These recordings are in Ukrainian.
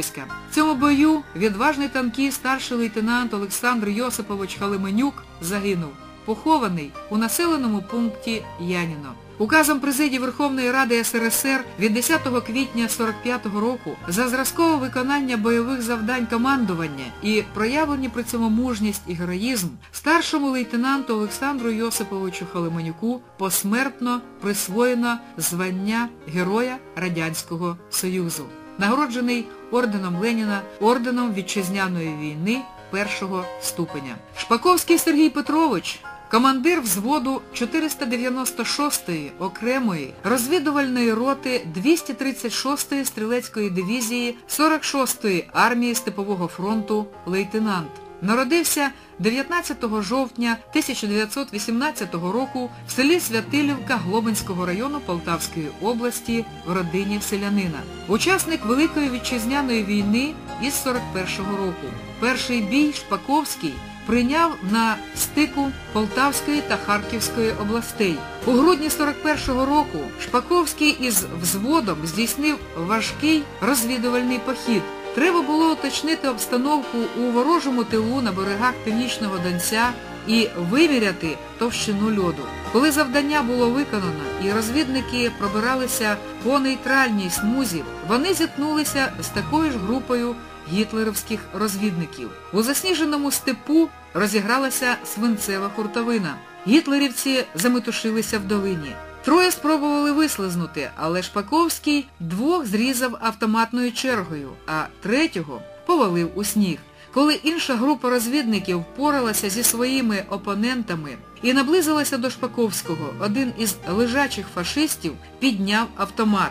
Записька. В цьому бою відважний танкіст старший лейтенант Олександр Йосипович Халименюк загинув, похований у населеному пункті Яніно. Указом президії Верховної Ради СРСР від 10 квітня 45-го року за зразкове виконання бойових завдань командування і проявлені при цьому мужність і героїзм старшому лейтенанту Олександру Йосиповичу Халименюку посмертно присвоєно звання Героя Радянського Союзу, нагороджений орденом Леніна, орденом Вітчизняної війни першого ступеня. Шпаковський Сергій Петрович командир взводу 496-ї окремої розвідувальної роти 236-ї стрілецької дивізії 46-ї армії Степового фронту лейтенант. Народився 19 жовтня 1918 року в селі Святилівка Глобинського району Полтавської області в родині селянина. Учасник Великої вітчизняної війни із 41-го року. Перший бій Шпаковський прийняв на стику Полтавської та Харківської областей. У грудні 41-го року Шпаковський із взводом здійснив важкий розвідувальний похід. Треба було уточнити обстановку у ворожому тилу на берегах Північного Донця і виміряти товщину льоду. Коли завдання було виконано і розвідники пробиралися по нейтральній смузі, вони зіткнулися з такою ж групою гітлерівських розвідників. У засніженому степу розігралася свинцева хуртовина. Гітлерівці заметушилися в долині. Троє спробували вислизнути, але Шпаковський двох зрізав автоматною чергою, а третього повалив у сніг. Коли інша група розвідників впоралася зі своїми опонентами і наблизилася до Шпаковського, один із лежачих фашистів підняв автомат.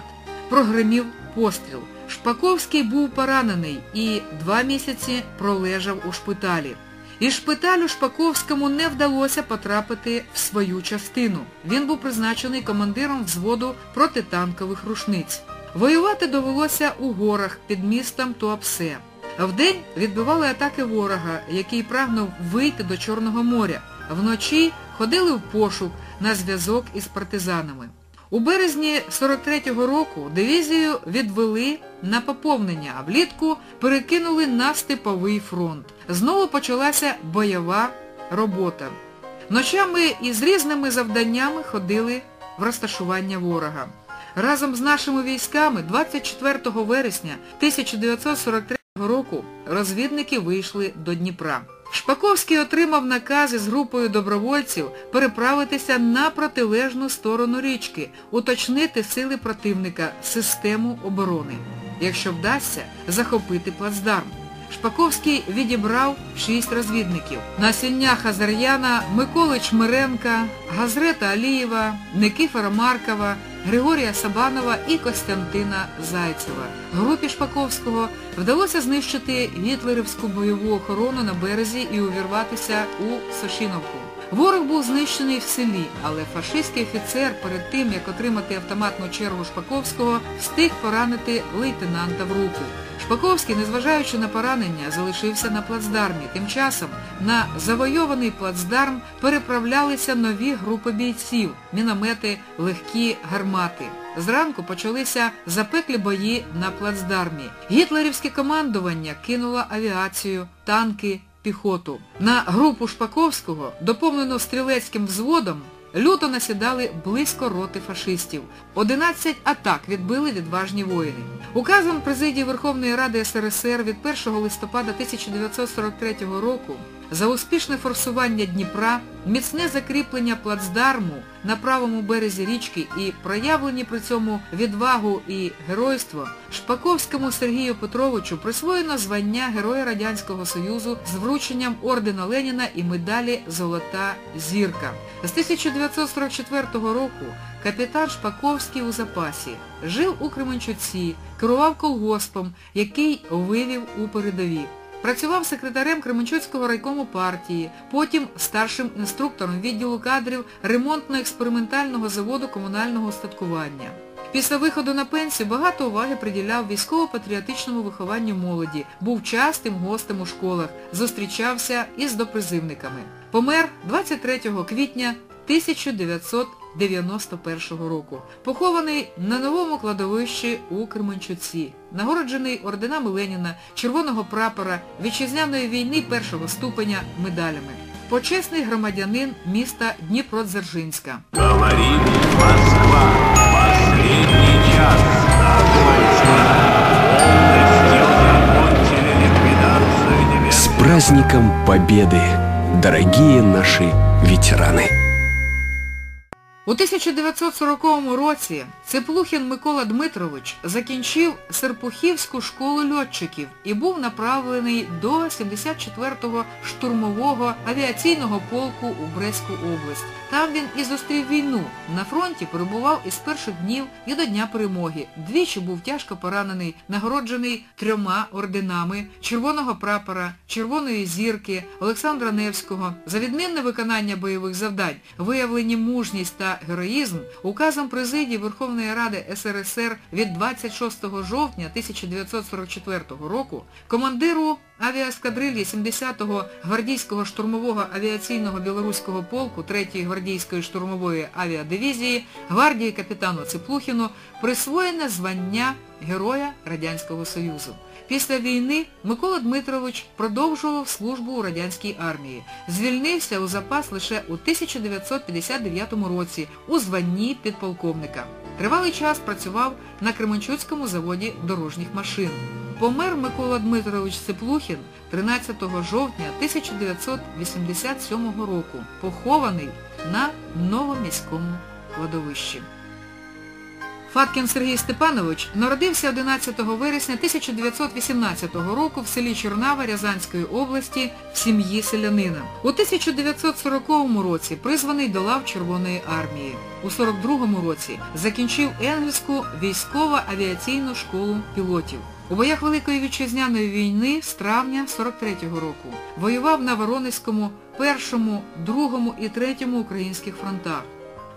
Прогримів постріл. Шпаковський був поранений і два місяці пролежав у шпиталі. Із шпиталю Шпаковському не вдалося потрапити в свою частину. Він був призначений командиром взводу протитанкових рушниць. Воювати довелося у горах під містом Туапсе. Вдень відбивали атаки ворога, який прагнув вийти до Чорного моря. Вночі ходили в пошук на зв'язок із партизанами. У березні 43-го року дивізію відвели на поповнення, а влітку перекинули на Степовий фронт. Знову почалася бойова робота. Ночами із різними завданнями ходили в розташування ворога. Разом з нашими військами 24 вересня 1943 року розвідники вийшли до Дніпра. Шпаковський отримав наказ із групою добровольців переправитися на протилежну сторону річки, уточнити сили противника, систему оборони. Якщо вдасться, захопити плацдарм. Шпаковський відібрав шість розвідників. Насіння Хазар'яна, Миколи Чмиренка, Газрета Алієва, Никифора Маркова, Григорія Сабанова і Костянтина Зайцева. Групі Шпаковського вдалося знищити гітлерівську бойову охорону на березі і увірватися у Сошіновку. Ворог був знищений в селі, але фашистський офіцер перед тим, як отримати автоматну чергу Шпаковського, встиг поранити лейтенанта в руку. Шпаковський, незважаючи на поранення, залишився на плацдармі. Тим часом на завойований плацдарм переправлялися нові групи бійців, міномети, легкі гармати. Зранку почалися запеклі бої на плацдармі. Гітлерівське командування кинуло авіацію, танки, піхоту. На групу Шпаковського, доповнену стрілецьким взводом, люто насідали близько роти фашистів. 11 атак відбили відважні воїни. Указом президії Верховної Ради СРСР від 1 листопада 1943 року за успішне форсування Дніпра, міцне закріплення плацдарму на правому березі річки і проявлені при цьому відвагу і геройство, Шпаковському Сергію Петровичу присвоєно звання Героя Радянського Союзу з врученням ордена Леніна і медалі Золота зірка. З 1944 року капітан Шпаковський у запасі, жив у Кременчуці, керував колгоспом, який вивів у передові. Працював секретарем Кременчуцького райкому партії, потім старшим інструктором відділу кадрів ремонтно-експериментального заводу комунального устаткування. Після виходу на пенсію багато уваги приділяв військово-патріотичному вихованню молоді, був частим гостем у школах, зустрічався із допризивниками. Помер 23 квітня 1900 91-го року. Похований на новому кладовищі у Кременчуці. Нагороджений орденами Леніна, Червоного прапора, вітчизняної війни першого ступеня медалями. Почесний громадянин міста Дніпродзержинська. Говорит Москва. Последний час. С праздником Победы, дорогие наши ветераны! У 1940 році Цеплухін Микола Дмитрович закінчив Серпухівську школу льотчиків і був направлений до 74-го штурмового авіаційного полку у Брестську область. Там він і зустрів війну. На фронті перебував із перших днів і до Дня перемоги. Двічі був тяжко поранений, нагороджений трьома орденами Червоного прапора, Червоної зірки, Олександра Невського за відмінне виконання бойових завдань, виявлені мужність та героїзм указом президії Верховної Ради СРСР від 26 жовтня 1944 року командиру авіаскадрилі 70-го гвардійського штурмового авіаційного білоруського полку 3-ї гвардійської штурмової авіадивізії гвардії капітану Цеплухіну присвоєне звання Героя Радянського Союзу. Після війни Микола Дмитрович продовжував службу у радянській армії. Звільнився у запас лише у 1959 році у званні підполковника. Тривалий час працював на Кременчуцькому заводі дорожніх машин. Помер Микола Дмитрович Сиплухін 13 жовтня 1987 року, похований на Новоміському кладовищі. Фаткін Сергій Степанович народився 11 вересня 1918 року в селі Чорнава Рязанської області в сім'ї селянина. У 1940 році призваний до лав Червоної армії. У 42 році закінчив Енгельську військово-авіаційну школу пілотів. У боях Великої Вітчизняної війни з травня 43-го року воював на Воронезькому, першому, другому і третьому українських фронтах.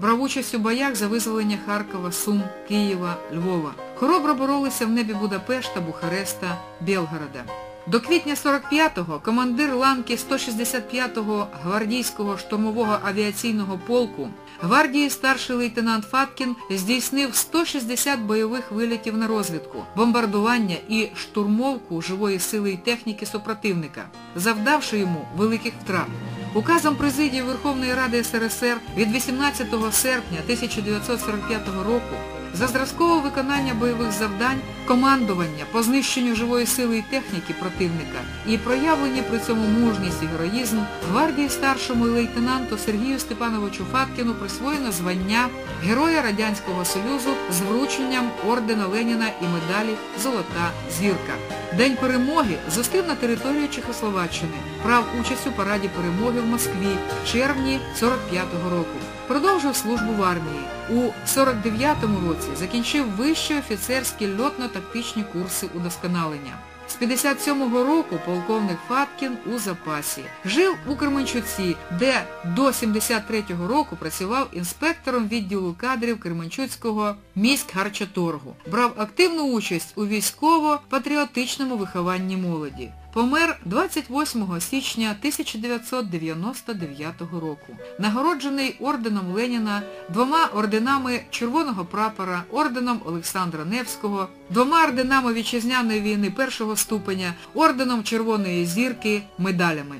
Брав участь у боях за визволення Харкова, Сум, Києва, Львова. Хоробро боролися в небі Будапешта, Бухареста, Белгорода. До квітня 45-го командир ланки 165-го гвардійського штурмового авіаційного полку гвардії старший лейтенант Фаткін здійснив 160 бойових вилітів на розвідку, бомбардування і штурмовку живої сили і техніки супротивника, завдавши йому великих втрат. Указом Президії Верховної Ради СРСР від 18 серпня 1945 року за зразкове виконання бойових завдань, командування по знищенню живої сили і техніки противника і проявлені при цьому мужність і героїзм, гвардії старшому лейтенанту Сергію Степановичу Фаткіну присвоєно звання Героя Радянського Союзу з врученням ордена Леніна і медалі Золота зірка. День перемоги зустрів на території Чехословаччини, брав участь у параді перемоги в Москві в червні 45-го року. Продовжив службу в армії. У 49-му році закінчив вищі офіцерські льотно-тактичні курси удосконалення. З 57-го року полковник Фаткін у запасі. Жив у Кременчуці, де до 73-го року працював інспектором відділу кадрів Кременчуцького міськгарчоторгу. Брав активну участь у військово-патріотичному вихованні молоді. Помер 28 січня 1999 року. Нагороджений орденом Леніна, двома орденами Червоного прапора, орденом Олександра Невського, двома орденами Вітчизняної війни першого ступеня, орденом Червоної зірки, медалями.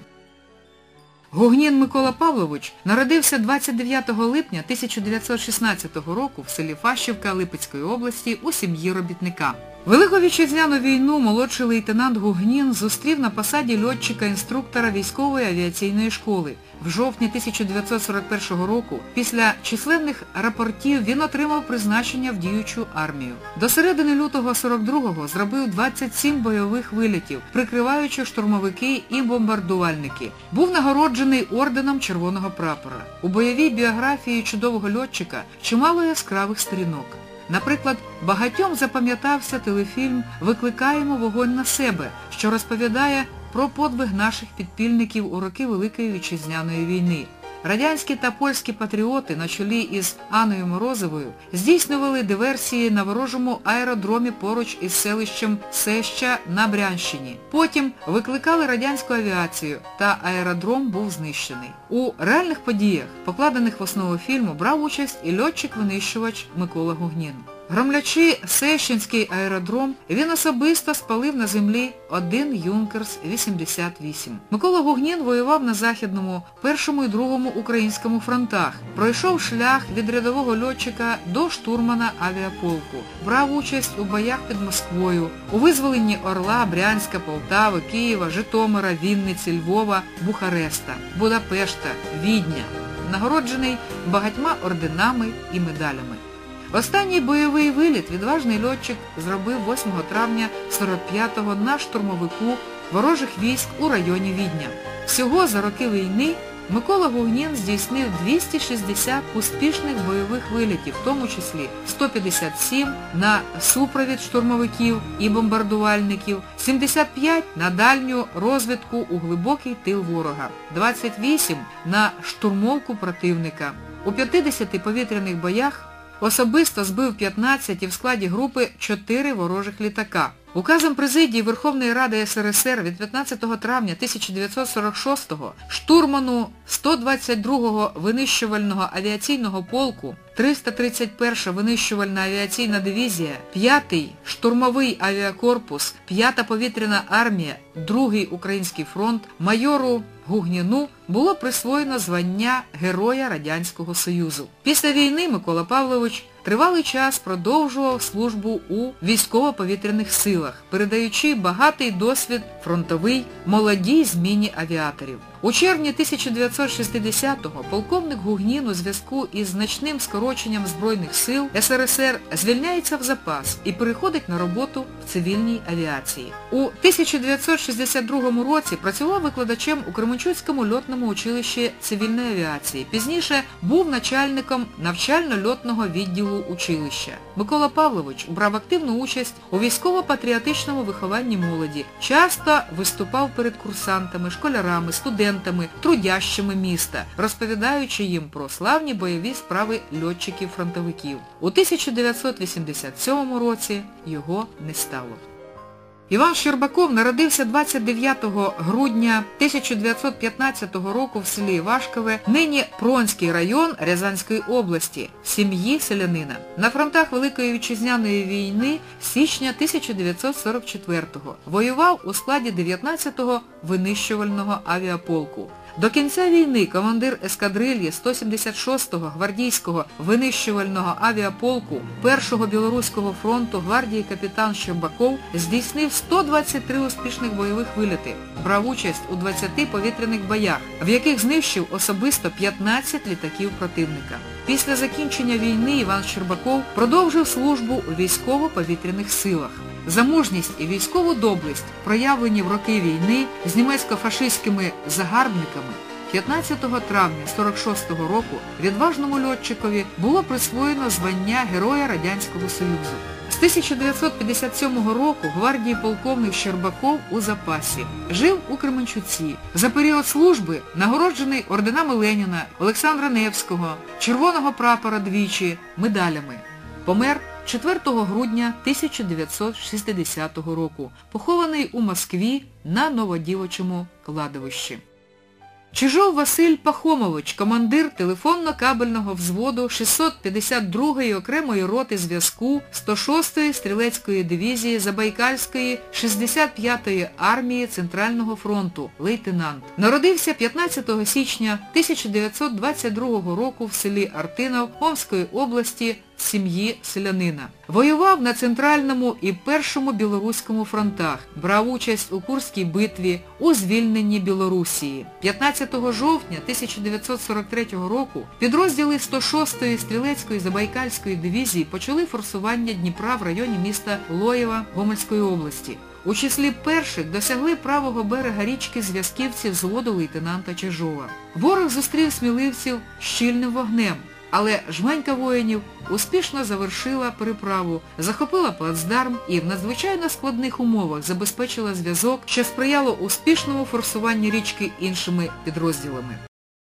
Гугнін Микола Павлович народився 29 липня 1916 року в селі Фащівка Липецької області у сім'ї робітника. Велику вітчизняну війну молодший лейтенант Гугнін зустрів на посаді льотчика-інструктора військової авіаційної школи. В жовтні 1941 року після численних рапортів він отримав призначення в діючу армію. До середини лютого 42-го зробив 27 бойових вилітів, прикриваючи штурмовики і бомбардувальники. Був нагороджений орденом Червоного прапора. У бойовій біографії чудового льотчика чимало яскравих сторінок. Наприклад, багатьом запам'ятався телефільм Викликаємо вогонь на себе, що розповідає про подвиг наших підпільників у роки Великої Вітчизняної війни. Радянські та польські патріоти на чолі із Анною Морозовою здійснювали диверсії на ворожому аеродромі поруч із селищем Сеща на Брянщині. Потім викликали радянську авіацію, та аеродром був знищений. У реальних подіях, покладених в основу фільму, брав участь і льотчик-винищувач Микола Гугнін. Громлячи Сещинський аеродром, він особисто спалив на землі один Юнкерс-88. Микола Гугнін воював на Західному, першому і другому українському фронтах. Пройшов шлях від рядового льотчика до штурмана авіаполку. Брав участь у боях під Москвою, у визволенні Орла, Брянська, Полтави, Києва, Житомира, Вінниці, Львова, Бухареста, Будапешта, Відня. Нагороджений багатьма орденами і медалями. Останній бойовий виліт відважний льотчик зробив 8 травня 45-го на штурмовику ворожих військ у районі Відня. Всього за роки війни Микола Гугнін здійснив 260 успішних бойових вилітів, в тому числі 157 на супровід штурмовиків і бомбардувальників, 75 на дальню розвідку у глибокий тил ворога, 28 на штурмовку противника. У 50 повітряних боях Особисто збив 15 і в складі групи 4 ворожих літака. Указом президії Верховної Ради СРСР від 15 травня 1946-го штурману 122-го винищувального авіаційного полку 331-ша винищувальна авіаційна дивізія, 5-й штурмовий авіакорпус, 5-та повітряна армія, 2-й Український фронт, майору Гугніну було присвоєно звання Героя Радянського Союзу. Після війни Микола Павлович тривалий час продовжував службу у військово-повітряних силах, передаючи багатий досвід фронтовий молодій зміні авіаторів. У червні 1960-го полковник Гугнін у зв'язку із значним скороченням Збройних сил СРСР звільняється в запас і переходить на роботу в цивільній авіації. У 1962 році працював викладачем у Кременчуцькому льотному училищі цивільної авіації. Пізніше був начальником навчально-льотного відділу училища. Микола Павлович брав активну участь у військово-патріотичному вихованні молоді, часто виступав перед курсантами, школярами, студентами, трудящими міста, розповідаючи їм про славні бойові справи льотчиків-фронтовиків. У 1987 році його не стало. Іван Щербаков народився 29 грудня 1915 року в селі Вашкове, нині Пронський район Рязанської області, в сім'ї селянина. На фронтах Великої Вітчизняної війни січня 1944-го воював у складі 19-го винищувального авіаполку. До кінця війни командир ескадрильї 176-го гвардійського винищувального авіаполку Першого Білоруського фронту гвардії капітан Щербаков здійснив 123 успішних бойових виліти, брав участь у 20 повітряних боях, в яких знищив особисто 15 літаків противника. Після закінчення війни Іван Щербаков продовжив службу у військово-повітряних силах. За мужність і військову доблесть, проявлені в роки війни з німецько-фашистськими загарбниками, 15 травня 46-го року відважному льотчикові було присвоєно звання Героя Радянського Союзу. З 1957 року гвардії полковник Щербаков у запасі. Жив у Кременчуці. За період служби нагороджений орденами Леніна, Олександра Невського, Червоного прапора двічі, медалями. Помер 4 грудня 1960 року, похований у Москві на Новодівочому кладовищі. Чижов Василь Пахомович, командир телефонно-кабельного взводу 652-ї окремої роти зв'язку 106-ї стрілецької дивізії Забайкальської 65-ї армії Центрального фронту, лейтенант. Народився 15 січня 1922 року в селі Артинов Омської області сім'ї селянина. Воював на Центральному і Першому Білоруському фронтах, брав участь у Курській битві, у звільненні Білорусії. 15 жовтня 1943 року підрозділи 106-ї стрілецької Забайкальської дивізії почали форсування Дніпра в районі міста Лоєва Гомельської області. У числі перших досягли правого берега річки зв'язківці взводу лейтенанта Чижова. Ворог зустрів сміливців щільним вогнем. Але жменька воїнів успішно завершила переправу, захопила плацдарм і в надзвичайно складних умовах забезпечила зв'язок, що сприяло успішному форсуванню річки іншими підрозділами.